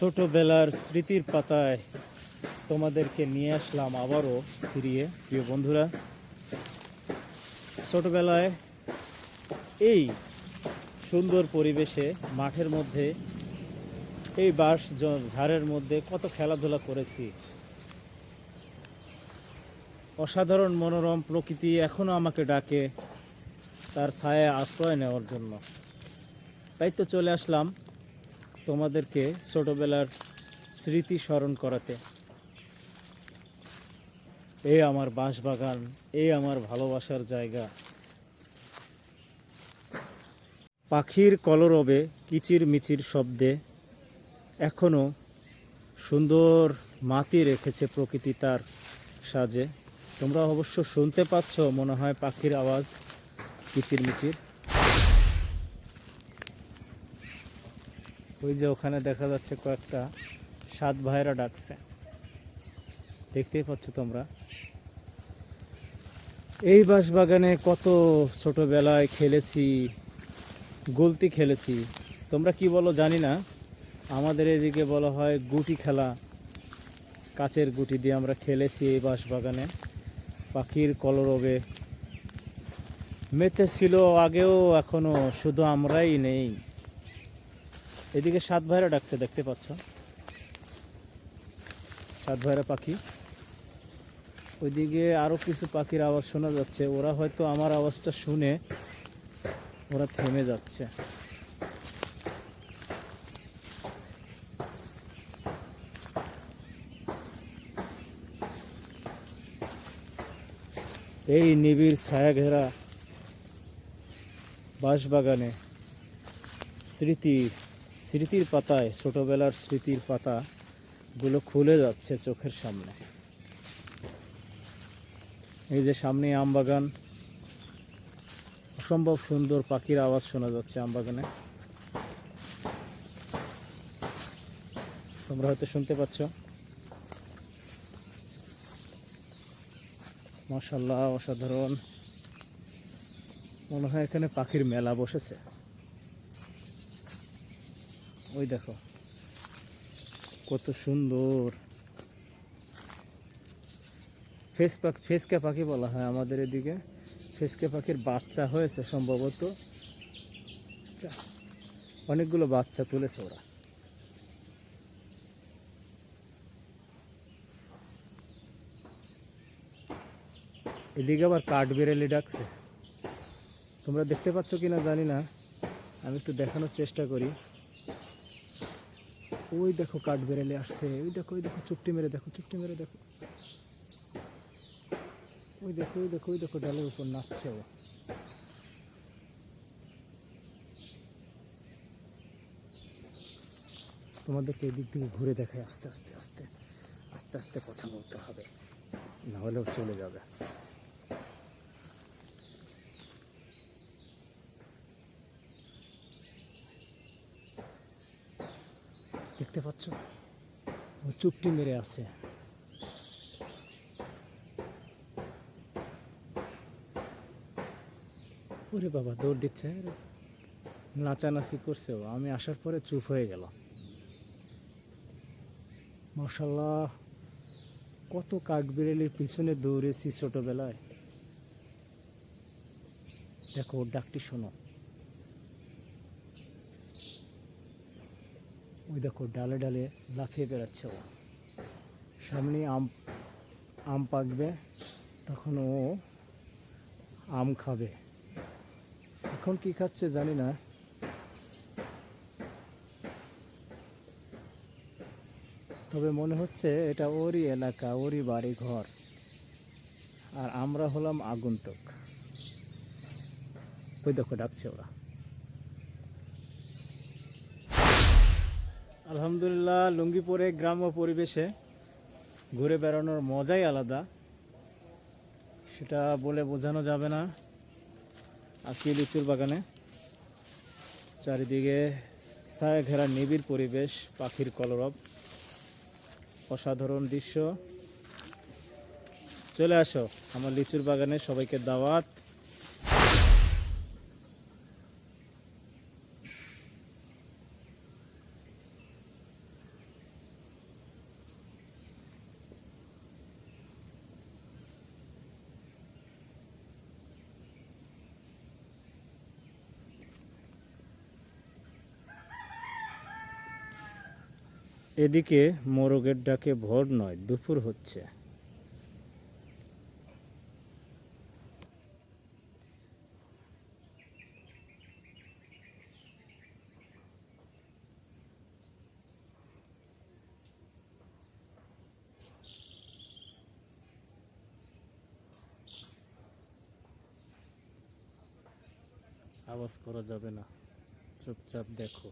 ছোটবেলার স্মৃতির পাতায় তোমাদেরকে নিয়ে আসলাম আবারও ফিরিয়ে। প্রিয় বন্ধুরা, ছোটবেলায় এই সুন্দর পরিবেশে মাঠের মধ্যে, এই জ- ঝাড়ের মধ্যে কত খেলাধুলা করেছি। অসাধারণ মনোরম প্রকৃতি এখনও আমাকে ডাকে, তার ছায়া আশ্রয় নেওয়ার জন্য। তাই তো চলে আসলাম তোমাদেরকে ছোটবেলার স্মৃতি স্মরণ করাতে। এই আমার বাঁশবাগান এই আমার ভালোবাসার জায়গা। পাখির কলরবে কিচির মিচির শব্দে এখনও সুন্দর মাতি রেখেছে প্রকৃতি তার সাজে। তোমরা অবশ্য শুনতে পাচ্ছ, মনে হয় পাখির আওয়াজ কিচির মিচির ওই যে ওখানে দেখা যাচ্ছে কয়েকটা সাত ভাইরা ডাকছে। দেখতেই পাচ্ছ তোমরা। এই বাঁশবাগানে কত ছোটবেলায় খেলেছি, গলতি খেলেছি। তোমরা কি বলো জানি না। আমাদের এদিকে বলা হয় গুটি খেলা। কাচের গুটি দিয়ে আমরা খেলেছি এই বাঁশবাগানে। পাখির কলরবে। মেতে ছিল আগেও, এখনও শুধু আমরাই নেই। এদিকে সাত ভাইরা ডাকছে, দেখতে পাচ্ছ? সাত ভাইরা পাখি। ওইদিকে আরও কিছু পাখির আওয়াজ শোনা যাচ্ছে। ওরা হয়তো আমার আওয়াজটা শুনে ওরা থেমে যাচ্ছে। এই নিবিড় ছায়া ঘেরা বাঁশবাগানে স্মৃতির স্মৃতির পাতায়, ছোটবেলার স্মৃতির পাতা গুলো খুলে যাচ্ছে চোখের সামনে। এই যে সামনে আম বাগান অসম্ভব সুন্দর পাখির আওয়াজ শোনা যাচ্ছে আম বাগানে তোমরা হয়তো শুনতে পাচ্ছ। মাশাল্লাহ অসাধারণ। মনে হয় এখানে পাখির মেলা বসেছে। ওই দেখো। কত সুন্দর। ফেস পাখি ফেসকে পাখি বলা হয় আমাদের এদিকে। ফেসকে পাখির বাচ্চা হয়েছে সম্ভবত। অনেকগুলো বাচ্চা তুলেছে ওরা। এদিকে আবার কাঠ বেরেলি ডাকছে। তোমরা দেখতে পাচ্ছ কিনা জানি না। আমি একটু দেখানোর চেষ্টা করি। ওই দেখো কাঠ বেরেলে আসছে, ওই দেখো ওই দেখো চুপটি মেরে দেখো, চুপটি মেরে দেখো। ওই দেখো ওই দেখো ওই দেখো ডালের উপর নাচছে ও। তোমাদেরকে এই দিক থেকে ঘুরে দেখায় আস্তে আস্তে আস্তে আস্তে আস্তে কথা বলতে হবে। না হলেও চলে যাবে। দেখতে পাচ্ছ? ও চুপটি মেরে আছে। ওরে বাবা, দৌড় দিচ্ছে। নাচানাচি করছে ও। আমি আসার পরে চুপ হয়ে গেল মাশাল্লাহ কত কাঠবিড়ালির পিছনে দৌড়েছি ছোটবেলায়। দেখো, ওর ডাকটি শোনো। ওই দেখো ডালে ডালে লাফিয়ে বেড়াচ্ছে ও। সামনে আম আম পাকবে, তখন ও আম খাবে। এখন কি খাচ্ছে জানি না। তবে মনে হচ্ছে এটা ওরই এলাকা, ওরই বাড়ি ঘর আর আমরা হলাম আগন্তুক। ওই দেখো ডাকছে ওরা। আলহামদুলিল্লাহ লুঙ্গি পরে গ্রাম্য পরিবেশে ঘুরে বেড়ানোর মজাই আলাদা। সেটা বলে বোঝানো যাবে না। আজকে লিচুর বাগানে চারিদিকে ছায়া ঘেরা নিবিড় পরিবেশ, পাখির কলরব, অসাধারণ দৃশ্য। চলে আসো, আমার লিচুর বাগানে সবাইকে দাওয়াত। এদিকে মোরগের ডাকে ভোর নয় দুপুর হচ্ছে। আওয়াজ করা যাবে না। চুপচাপ দেখো।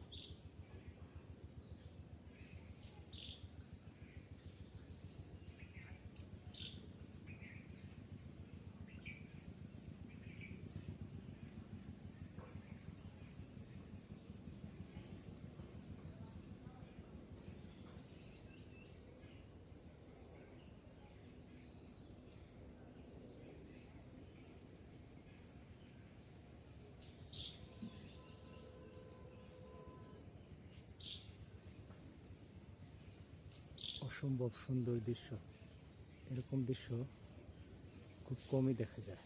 অসম্ভব সুন্দর দৃশ্য। এরকম দৃশ্য খুব কমই দেখা যায়।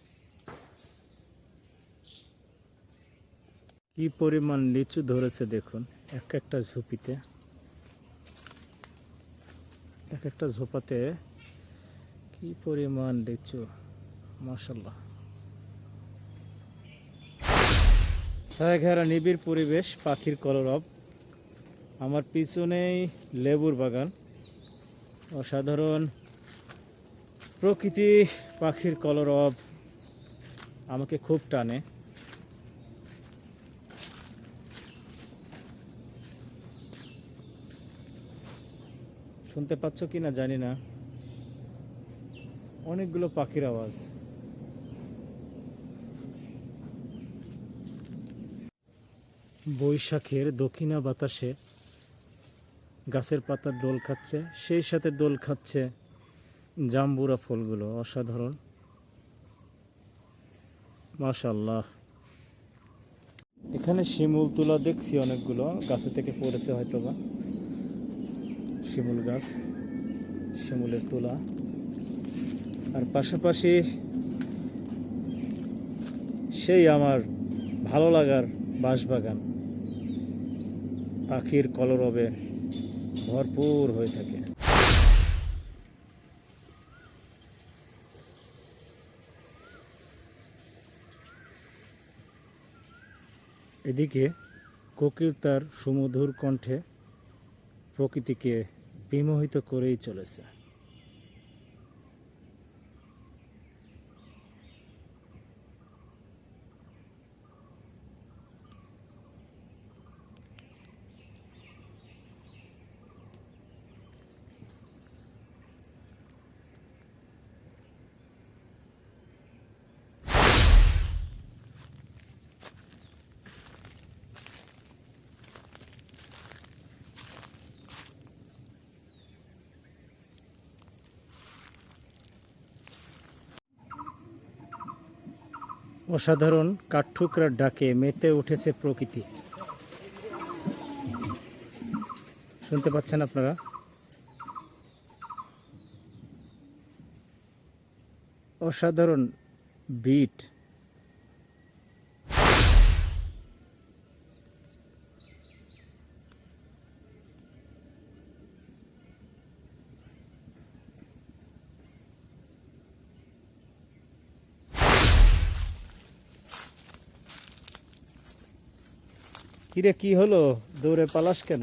কি পরিমাণ লিচু ধরেছে দেখুন, এক একটা ঝুপিতে। এক একটা ঝোপাতে কি পরিমাণ লিচু মাসাল্লাহ ছায়াঘেরা নিবিড় পরিবেশ, পাখির কলরব। আমার পিছনেই লেবুর বাগান। অসাধারণ প্রকৃতি পাখির কলরব আমাকে খুব টানে। শুনতে পাচ্ছ কি না জানি না। অনেকগুলো পাখির আওয়াজ। বৈশাখের দক্ষিণা বাতাসে গাছের পাতার দোল খাচ্ছে, সেই সাথে দোল খাচ্ছে জাম্বুরা ফুলগুলো, অসাধারণ। মাশাল্লাহ এখানে শিমুল তুলা দেখছি অনেকগুলো, গাছে থেকে পড়েছে হয়তো বা শিমুল গাছ, শিমুলের তুলা। আর পাশাপাশি সেই আমার ভালো লাগার বাঁশবাগান, পাখির কলরবে। ভরপুর হয়ে থাকে। এদিকে কোকিল তার সুমধুর কণ্ঠে প্রকৃতিকে বিমোহিত করেই চলেছে। অসাধারণ কাঠঠুকরার ডাকে মেতে উঠেছে প্রকৃতি। শুনতে পাচ্ছেন আপনারা? অসাধারণ বিট কিরে কি হলো? দৌড়ে পালাস কেন?